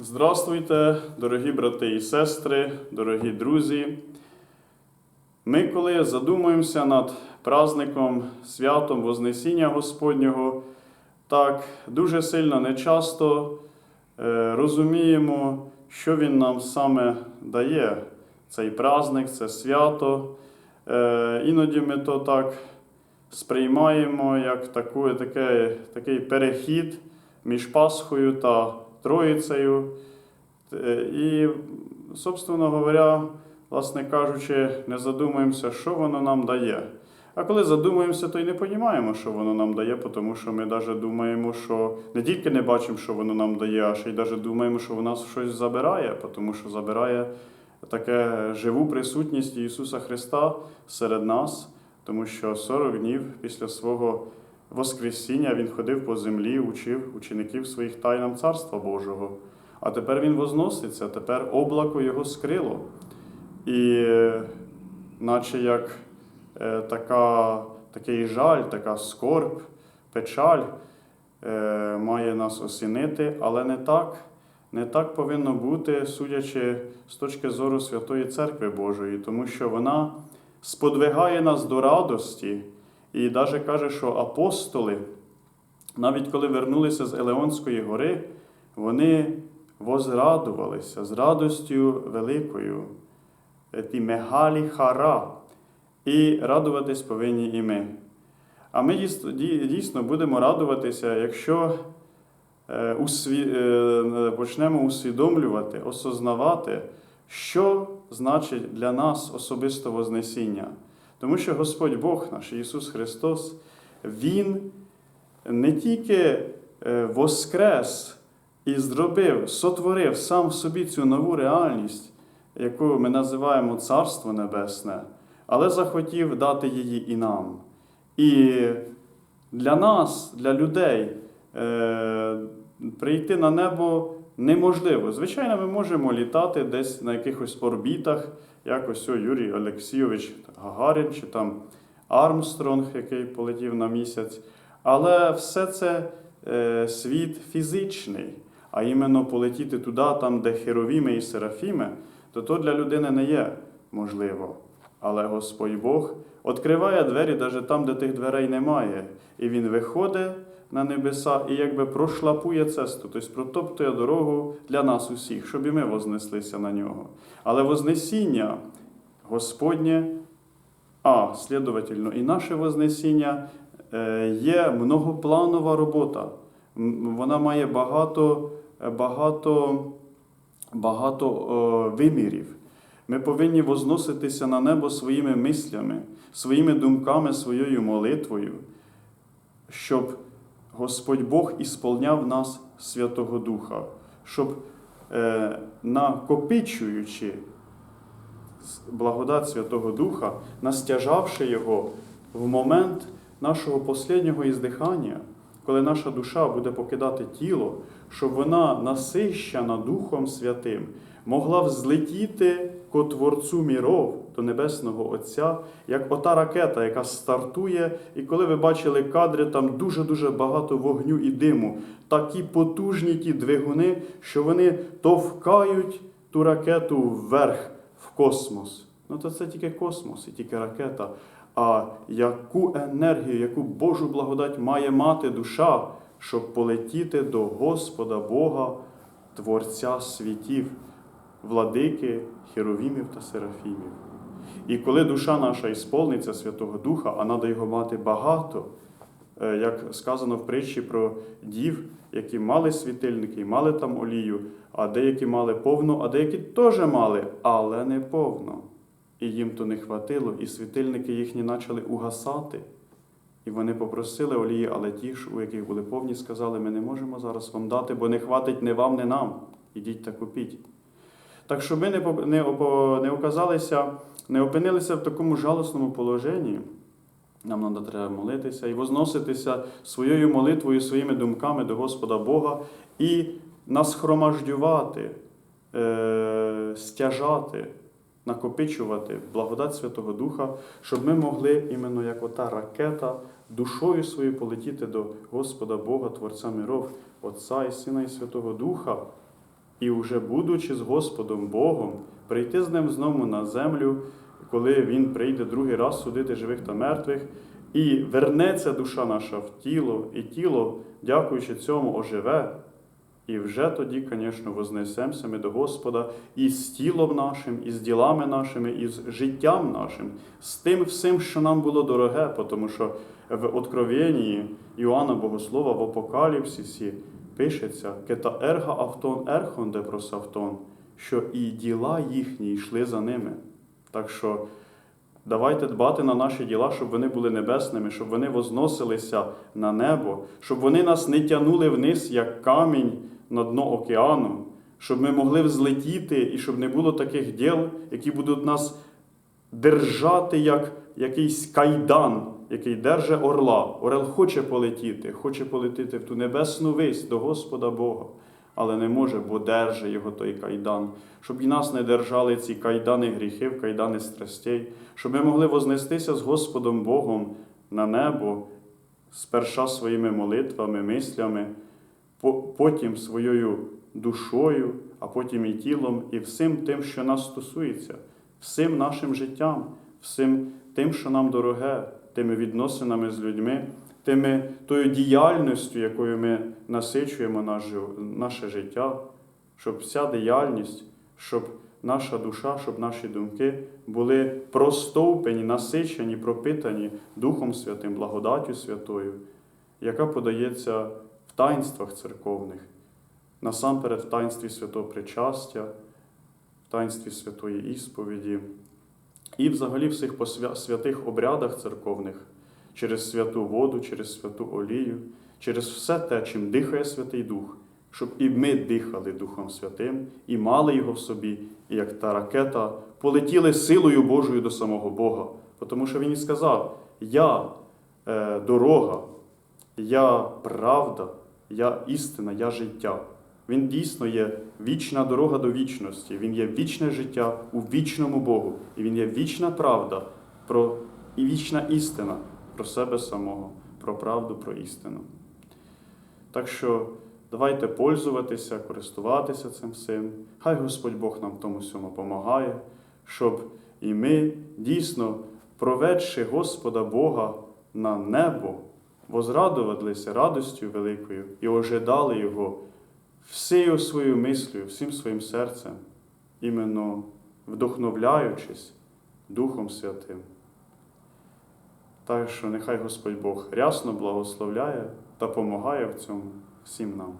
Здравствуйте, дорогі брати і сестри, дорогі друзі. Ми, коли задумуємося над праздником, святом Вознесіння Господнього, так дуже сильно нечасто е, розуміємо, що Він нам саме дає. Цей праздник, це свято. Е, іноді ми то так сприймаємо як таку, таке, такий перехід між Пасхою та Троїцею. Е, І, собственно говоря, власне кажучи, не задумуємося, що воно нам дає. А коли задумуємося, то й не розуміємо, що воно нам дає, тому що ми навіть думаємо, що не тільки не бачимо, що воно нам дає, а ще й навіть думаємо, що воно нас щось забирає, тому що забирає таке живу присутність Ісуса Христа серед нас, тому що 40 днів після свого Воскресіння Він ходив по землі, учив учеників своїх тайнам Царства Божого. А тепер Він возноситься, тепер облако Його скрило. І наче як е, така, такий жаль, така скорб, печаль е, має нас осінити, але не так. Не так повинно бути, судячи з точки зору Святої Церкви Божої, тому що вона сподвигає нас до радості і навіть каже, що апостоли, навіть коли вернулися з Елеонської гори, вони возрадувалися з радостю великою, ті мегалі хара, і радуватись повинні і ми. А ми дійсно- будемо радуватися, якщо е, е, почнемо усвідомлювати, осознавати, що значить для нас особисто Вознесіння. Тому що Господь Бог наш Ісус Христос, Він не тільки е, воскрес і зробив, сотворив сам в собі цю нову реальність, яку ми називаємо Царство Небесне, але захотів дати її і нам. І для нас, для людей, е, прийти на небо неможливо. Звичайно, ми можемо літати десь на якихось орбітах, як ось Юрій Олексійович Гагарін чи там Армстронг, який полетів на місяць. Але все це е, світ фізичний, а іменно полетіти туди, там, де херовіми і серафіми, то то для людини не є можливо. Але Господь Бог відкриває двері навіть там, де тих дверей немає. І Він виходить на небеса і якби прошлапує цесту, тобто протоптує дорогу для нас усіх, щоб і ми вознеслися на нього. Але Вознесіння Господнє, а, слідовательно, і наше Вознесіння е, є многопланова робота. Вона має багато, е, багато, багато вимірів. Ми повинні возноситися на небо своїми мислями, своїми думками, своєю молитвою, щоб Господь Бог ісполняв нас Святого Духа, щоб е, накопичуючи благодать Святого Духа, настяжавши Його в момент нашого останнього іздихання, коли наша душа буде покидати тіло, щоб вона, насищена Духом Святим, могла взлетіти ко Творцю міров до Небесного Отця, як ота ракета, яка стартує, і коли ви бачили кадри, там дуже-дуже багато вогню і диму, такі потужні ті двигуни, що вони товкають ту ракету вверх в космос. Ну то це тільки космос і тільки ракета. А яку енергію, яку Божу благодать має мати душа, щоб полетіти до Господа Бога, Творця світів, владики, херовімів та серафімів. І коли душа наша ісполниться Святого Духа, а треба його мати багато, е, як сказано в притчі про дів, які мали світильники мали там олію, а деякі мали повну, а деякі теж мали, але не повно. І їм то не хватило, і світильники їхні почали угасати. І вони попросили олії, але ті ж, у яких були повні, сказали, ми не можемо зараз вам дати, бо не хватить не вам, не нам. Ідіть та купіть. Так що ми не, не, не оказалися, не опинилися в такому жалосному положенні. Нам треба треба молитися і возноситися своєю молитвою, своїми думками до Господа Бога і насхромаждювати, е, стяжати, накопичувати благодать Святого Духа, щоб ми могли, іменно як ота ракета, душою своєю полетіти до Господа Бога, Творця миров, Отця і Сина і Святого Духа, і вже будучи з Господом Богом, прийти з ним знову на землю, коли Він прийде другий раз судити живих та мертвих, і вернеться душа наша в тіло, і тіло, дякуючи цьому, оживе. І вже тоді, звісно, вознесемося ми до Господа і з тілом нашим, і з ділами нашими, і з життям нашим, з тим всім, що нам було дороге, тому що в Откровенні Іоанна Богослова в Апокаліпсисі пишеться «Кета ерга автон ерхон де просавтон, що і діла їхні йшли за ними. Так що Давайте дбати на наші діла, щоб вони були небесними, щоб вони возносилися на небо, щоб вони нас не тягнули вниз, як камінь на дно океану, щоб ми могли взлетіти і щоб не було таких діл, які будуть нас держати як якийсь кайдан, який держи орла. Орел хоче полетіти, хоче полетіти в ту небесну вись до Господа Бога, але не може, бо держи його той кайдан, щоб і нас не держали ці кайдани гріхів, кайдани страстей, щоб ми могли вознестися з Господом Богом на небо, сперша своїми молитвами, мислями, потім своєю душою, а потім і тілом, і всім тим, що нас стосується, всім нашим життям, всім тим, що нам дороге, тими відносинами з людьми, тими тою діяльністю, якою ми насичуємо наш наше життя, щоб вся діяльність, щоб наша душа, щоб наші думки були простовпені, насичені, пропитані Духом Святим, благодаттю Святою, яка подається таїнствах церковних, насамперед в таїнстві святого причастя, в таїнстві святої ісповіді і взагалі в всіх святих обрядах церковних, через святу воду, через святу олію, через все те, чим дихає Святий Дух, щоб і ми дихали Духом Святим, і мали його в собі, і як та ракета, полетіли силою Божою до самого Бога. Тому що Він і сказав: Я е, дорога, я правда, я істина, я життя. Він дійсно є вічна дорога до вічності. Він є вічне життя у вічному Богу. І він є вічна правда про, і вічна істина про себе самого, про правду, про істину. Так що давайте пользуватися, користуватися цим всім. Хай Господь Бог нам тому всьому допомагає, щоб і ми дійсно, проведши Господа Бога на небо, возрадувалися радостю великою і ожидали Його всею своєю мислю, всім своїм серцем, іменно вдохновляючись Духом Святим. Так що нехай Господь Бог рясно благословляє та помагає в цьому всім нам.